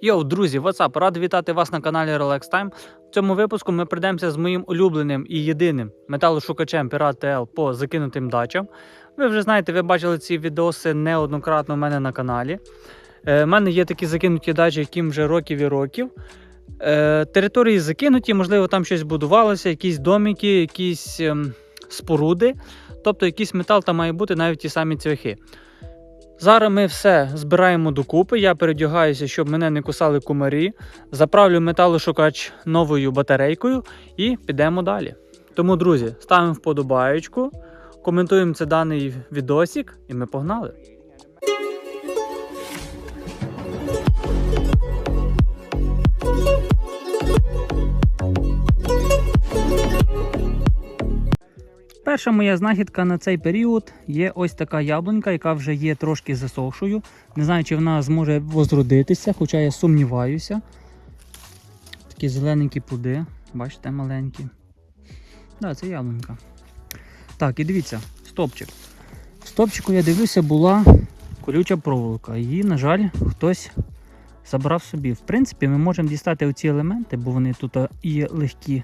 Йоу, друзі, WhatsApp, радий вітати вас на каналі Relax Time. В цьому випуску ми прийдемося з моїм улюбленим і єдиним металошукачем Pirate TL по закинутим дачам. Ви вже знаєте, ви бачили ці відоси неоднократно в мене на каналі. Е, У мене є такі закинуті дачі, яким вже років і років. Е, території закинуті, можливо, там щось будувалося, якісь домики, якісь ем, споруди. Тобто якийсь метал там має бути навіть ті самі цвяхи. Зараз ми все збираємо докупи. Я передягаюся, щоб мене не кусали кумарі. Заправлю металошукач новою батарейкою і підемо далі. Тому, друзі, ставимо вподобаєчку, коментуємо це даний відосик, і ми погнали. Перша моя знахідка на цей період є ось така яблунька, яка вже є трошки засохшою. Не знаю, чи вона зможе возродитися, хоча я сумніваюся. Такі зелененькі плоди, бачите, маленькі. Да, це яблунька. Так, і дивіться, стопчик. В стопчику, я дивлюся, була колюча проволока. Її, на жаль, хтось забрав собі. В принципі, ми можемо дістати оці елементи, бо вони тут є легкі.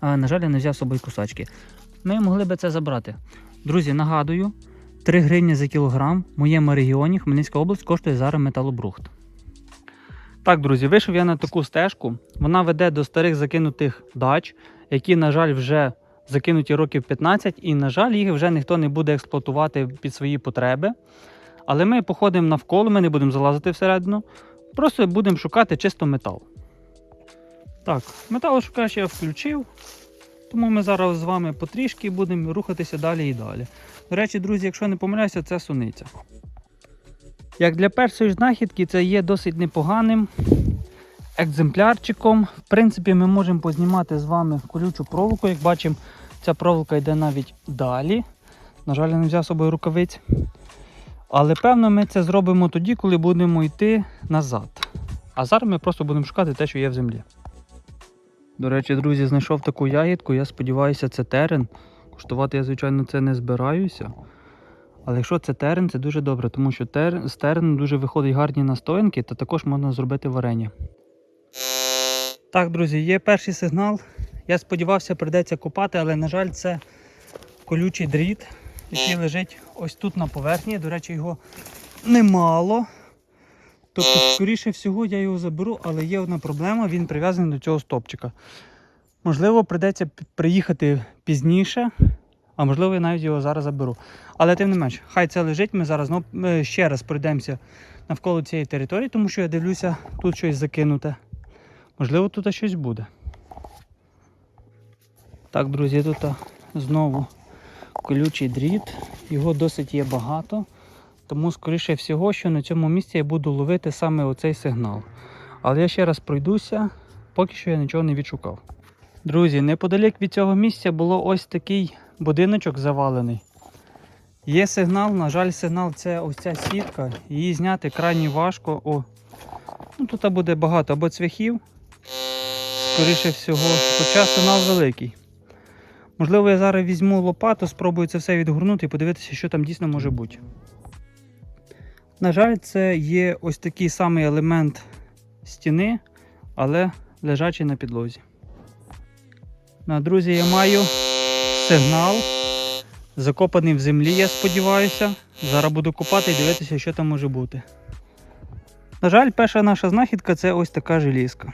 А, на жаль, я не взяв з собою кусачки ми могли би це забрати. Друзі, нагадую, 3 гривні за кілограм в моєму регіоні Хмельницька область коштує зараз металобрухт. Так, друзі, вийшов я на таку стежку. Вона веде до старих закинутих дач, які, на жаль, вже закинуті років 15, і, на жаль, їх вже ніхто не буде експлуатувати під свої потреби. Але ми походимо навколо, ми не будемо залазити всередину, просто будемо шукати чисто метал. Так, метал металошукач я включив. Тому ми зараз з вами потрішки будемо рухатися далі і далі. До речі, друзі, якщо не помиляюся, це суниця. Як для першої знахідки, це є досить непоганим екземплярчиком. В принципі, ми можемо познімати з вами колючу проволоку. Як бачимо, ця проволока йде навіть далі. На жаль, я не взяв з собою рукавиць. Але певно ми це зробимо тоді, коли будемо йти назад. А зараз ми просто будемо шукати те, що є в землі. До речі, друзі, знайшов таку ягідку, я сподіваюся, це терен. Куштувати я, звичайно, це не збираюся. Але якщо це терен, це дуже добре, тому що тер... з терену дуже виходять гарні настоянки, та також можна зробити варення. Так, друзі, є перший сигнал. Я сподівався, прийдеться копати, але, на жаль, це колючий дріт, який лежить ось тут на поверхні. До речі, його немало. Тобто, скоріше всього, я його заберу, але є одна проблема, він прив'язаний до цього стопчика. Можливо, прийдеться приїхати пізніше, а можливо, я навіть його зараз заберу. Але тим не менш, хай це лежить, ми зараз ми ще раз пройдемося навколо цієї території, тому що я дивлюся, тут щось закинуте. Можливо, тут щось буде. Так, друзі, тут знову колючий дріт, його досить є багато. Тому, скоріше всього, що на цьому місці я буду ловити саме оцей сигнал. Але я ще раз пройдуся, поки що я нічого не відшукав. Друзі, неподалік від цього місця було ось такий будиночок завалений. Є сигнал, на жаль, сигнал це ось ця сітка. Її зняти крайні важко. О, ну Тут буде багато або цвяхів, скоріше всього, хоча сигнал великий. Можливо, я зараз візьму лопату, спробую це все відгорнути і подивитися, що там дійсно може бути. На жаль, це є ось такий самий елемент стіни, але лежачий на підлозі. На, друзі, я маю сигнал, закопаний в землі, я сподіваюся. Зараз буду копати і дивитися, що там може бути. На жаль, перша наша знахідка це ось така желізка.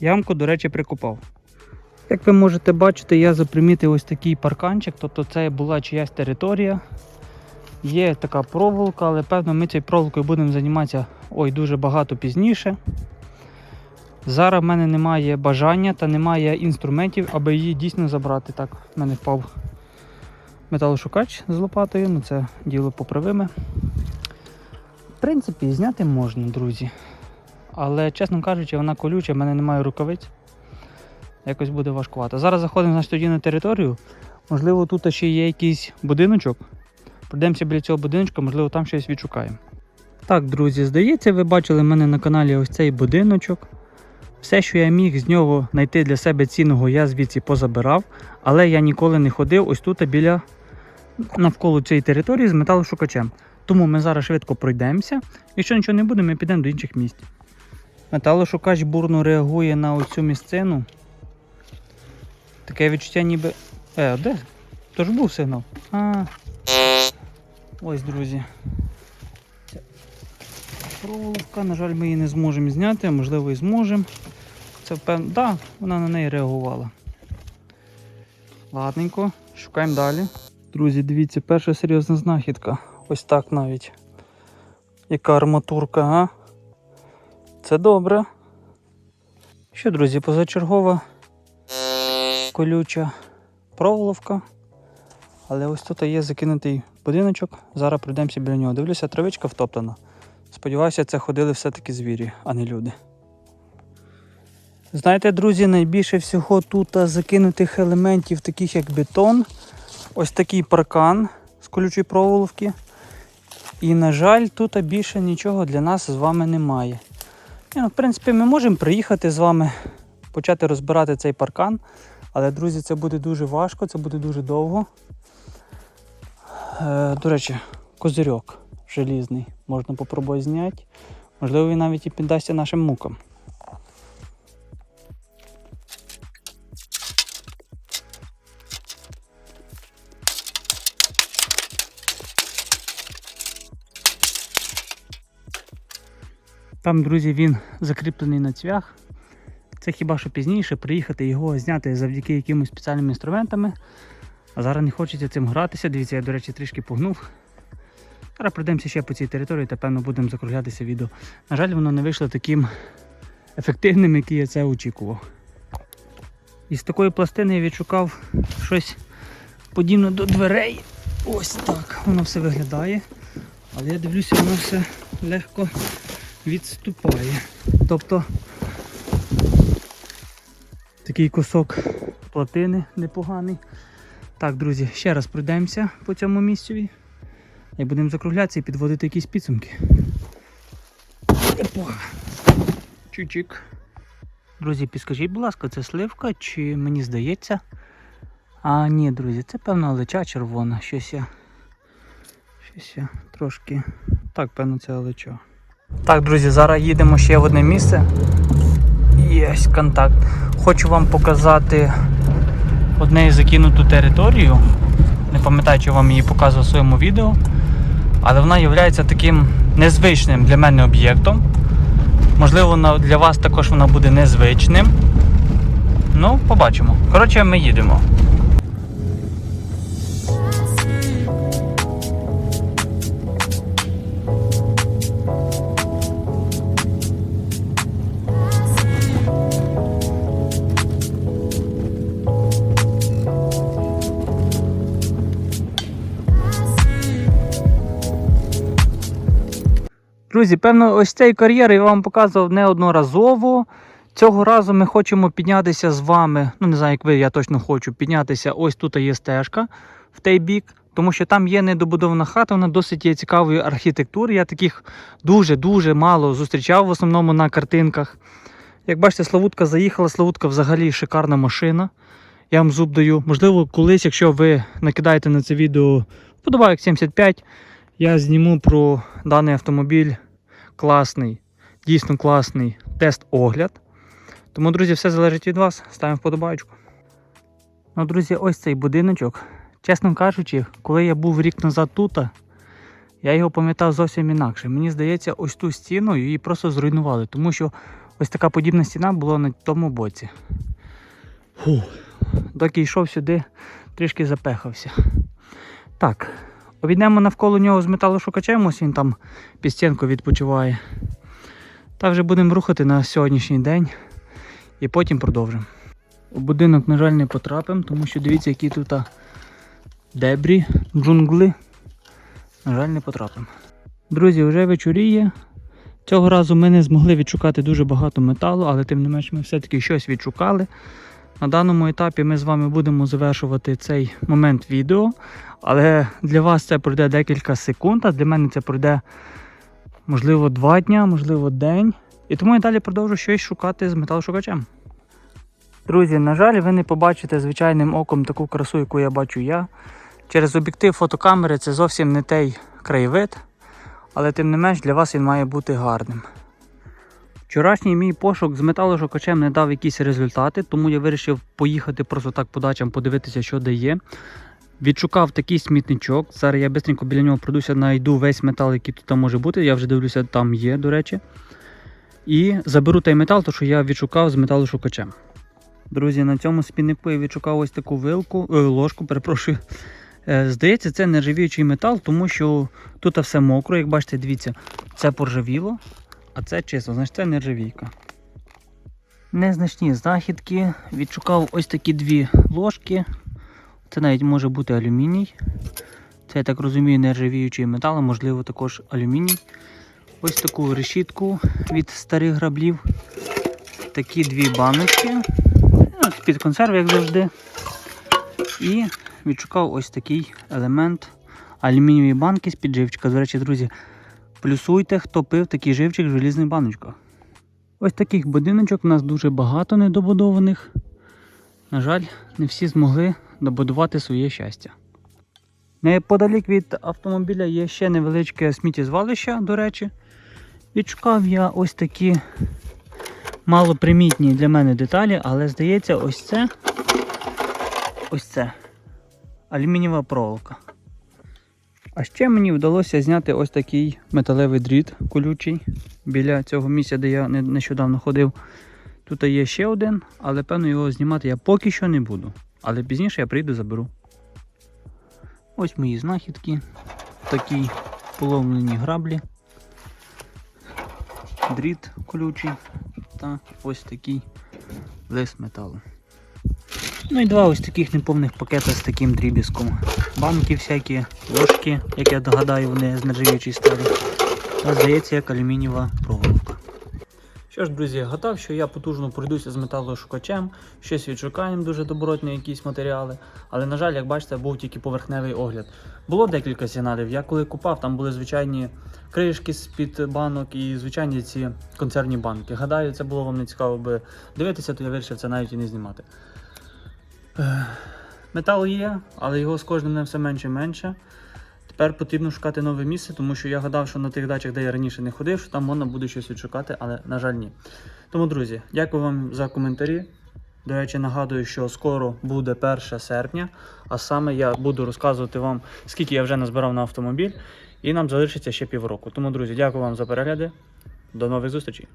Ямку, до речі, прикопав. Як ви можете бачити, я запримітив ось такий парканчик, тобто це була чиясь територія. Є така проволока, але певно ми цією проволокою будемо займатися ой, дуже багато пізніше. Зараз в мене немає бажання та немає інструментів, аби її дійсно забрати. Так, в мене впав металошукач з лопатою, ну це діло поправиме. В принципі, зняти можна, друзі. Але, чесно кажучи, вона колюча, в мене немає рукавиць. Якось буде важкувато. Зараз заходимо значить, тоді на територію. Можливо, тут ще є якийсь будиночок. Пройдемося біля цього будиночка, можливо, там щось відшукаємо. Так, друзі, здається, ви бачили в мене на каналі ось цей будиночок. Все, що я міг з нього знайти для себе цінного, я звідси позабирав, але я ніколи не ходив ось тут біля навколо цієї території з металошукачем. Тому ми зараз швидко пройдемося. Якщо нічого не буде, ми підемо до інших місць. Металошукач бурно реагує на оцю місцину. Таке відчуття ніби. Е, де? То ж був сигнал. А. Ось, друзі. Ця Проволока, на жаль, ми її не зможемо зняти, можливо і зможемо. Це впевнено. Да, вона на неї реагувала. Ладненько, шукаємо далі. Друзі, дивіться, перша серйозна знахідка. Ось так навіть. Яка арматурка, а? Це добре. Що, друзі, позачергова колюча проволока. Але ось тут є закинутий будиночок. Зараз пройдемося біля нього. Дивлюся, травичка втоптана. Сподіваюся, це ходили все-таки звірі, а не люди. Знаєте, друзі, найбільше всього тут закинутих елементів, таких як бетон, ось такий паркан з колючої проволоки. І, на жаль, тут більше нічого для нас з вами немає. Ні, ну, в принципі, ми можемо приїхати з вами, почати розбирати цей паркан. Але, друзі, це буде дуже важко, це буде дуже довго. Е, до речі, козирьок желізний. Можна попробувати зняти. Можливо, він навіть і піддасться нашим мукам. Там, друзі, він закріплений на цвях. Це хіба що пізніше приїхати його зняти завдяки якимось спеціальним інструментами. А зараз не хочеться цим гратися. Дивіться, я, до речі, трішки погнув. Зараз пройдемося ще по цій території та певно будемо закруглятися відео. На жаль, воно не вийшло таким ефективним, який я це очікував. Із такої пластини я відшукав щось подібне до дверей. Ось так воно все виглядає. Але я дивлюся, воно все легко відступає. Тобто такий кусок платини непоганий. Так, друзі, ще раз пройдемося по цьому місцеві. І будемо закруглятися і підводити якісь підсумки. Опа. Чучик. Друзі, підскажіть, будь ласка, це сливка чи мені здається? А, ні, друзі, це певно лича червона. Щось я. Щось я трошки. Так, певно, це лича. Так, друзі, зараз їдемо ще в одне місце. Єсть контакт. Хочу вам показати одне закинуту територію. Не пам'ятаю, чи вам її показував в своєму відео. Але вона є таким незвичним для мене об'єктом. Можливо, для вас також вона буде незвичним. Ну, побачимо. Коротше, ми їдемо. Друзі, певно, ось цей кар'єр я вам показував неодноразово. Цього разу ми хочемо піднятися з вами. Ну, не знаю, як ви, я точно хочу піднятися. Ось тут є стежка в той бік, тому що там є недобудована хата, вона досить є цікавої архітектури. Я таких дуже-дуже мало зустрічав в основному на картинках. Як бачите, Славутка заїхала, Славутка взагалі шикарна машина. Я вам зуб даю. Можливо, колись, якщо ви накидаєте на це відео вподобайок 75, я зніму про даний автомобіль класний, дійсно класний тест-огляд. Тому, друзі, все залежить від вас. Ставимо вподобайку. Ну, друзі, ось цей будиночок. Чесно кажучи, коли я був рік назад тут, я його пам'ятав зовсім інакше. Мені здається, ось ту стіну її просто зруйнували, тому що ось така подібна стіна була на тому боці. Фу. Доки йшов сюди, трішки запехався. Так, обійдемо навколо нього з металошукачем, ось він там під стінку відпочиває. Та вже будемо рухати на сьогоднішній день і потім продовжимо. У будинок, на жаль, не потрапимо, тому що дивіться, які тут дебрі, джунгли. На жаль, не потрапимо. Друзі, вже вечоріє. Цього разу ми не змогли відшукати дуже багато металу, але тим не менш ми все-таки щось відшукали. На даному етапі ми з вами будемо завершувати цей момент відео. Але для вас це пройде декілька секунд, а для мене це пройде можливо два дня, можливо день. І тому я далі продовжу щось шукати з металошукачем. Друзі, на жаль, ви не побачите звичайним оком таку красу, яку я бачу я. Через об'єктив фотокамери це зовсім не той краєвид, але тим не менш для вас він має бути гарним. Вчорашній мій пошук з металошукачем не дав якісь результати, тому я вирішив поїхати просто так по дачам, подивитися, що де є. Відшукав такий смітничок. Зараз я швидко біля нього пройдуся, знайду весь метал, який тут може бути. Я вже дивлюся, там є, до речі. І заберу той метал, то що я відшукав з металошукачем. Друзі, на цьому спіннику я відшукав ось таку вилку, е, ложку, перепрошую. Е, Здається, це нержавіючий метал, тому що тут все мокро, як бачите, дивіться, це поржавіло, а це чисто, значить це нержавійка. Незначні знахідки. Відшукав ось такі дві ложки. Це навіть може бути алюміній. Це, я так розумію, нержавіючий метал, а можливо також алюміній. Ось таку решітку від старих граблів. Такі дві баночки. Ну, Під консерви, як завжди. І відшукав ось такий елемент алюмінієвої банки з під живчика. До речі, друзі, плюсуйте, хто пив такий живчик в желізних баночках. Ось таких будиночок у нас дуже багато недобудованих. На жаль, не всі змогли добудувати своє щастя. Неподалік від автомобіля є ще невеличке сміттєзвалище, до речі. Відшукав я ось такі малопримітні для мене деталі, але здається, ось це ось це алюмінієва проволока. А ще мені вдалося зняти ось такий металевий дріт колючий біля цього місця, де я нещодавно ходив. Тут є ще один, але певно його знімати я поки що не буду. Але пізніше я прийду заберу. Ось мої знахідки. Такі поломлені граблі. Дріт колючий та ось такий лист металу. Ну і два ось таких неповних пакета з таким дрібіском. Банки всякі, ложки, як я догадаю, вони з нержавіючої сталі. Та здається, як алюмінієва проволока. Що ж, друзі, гадав, що я потужно пройдуся з металошукачем, щось відшукаємо дуже добротні якісь матеріали. Але, на жаль, як бачите, був тільки поверхневий огляд. Було декілька сигналів. Я коли купав, там були звичайні кришки з-під банок і звичайні ці консервні банки. Гадаю, це було вам не цікаво би дивитися, то я вирішив це навіть і не знімати. Ех, Метал є, але його з кожним днем все менше і менше. Тепер потрібно шукати нове місце, тому що я гадав, що на тих дачах, де я раніше не ходив, що там можна буде щось відшукати, але, на жаль, ні. Тому, друзі, дякую вам за коментарі. До речі, нагадую, що скоро буде 1 серпня, а саме я буду розказувати вам, скільки я вже назбирав на автомобіль, і нам залишиться ще півроку. Тому, друзі, дякую вам за перегляди. До нових зустрічей!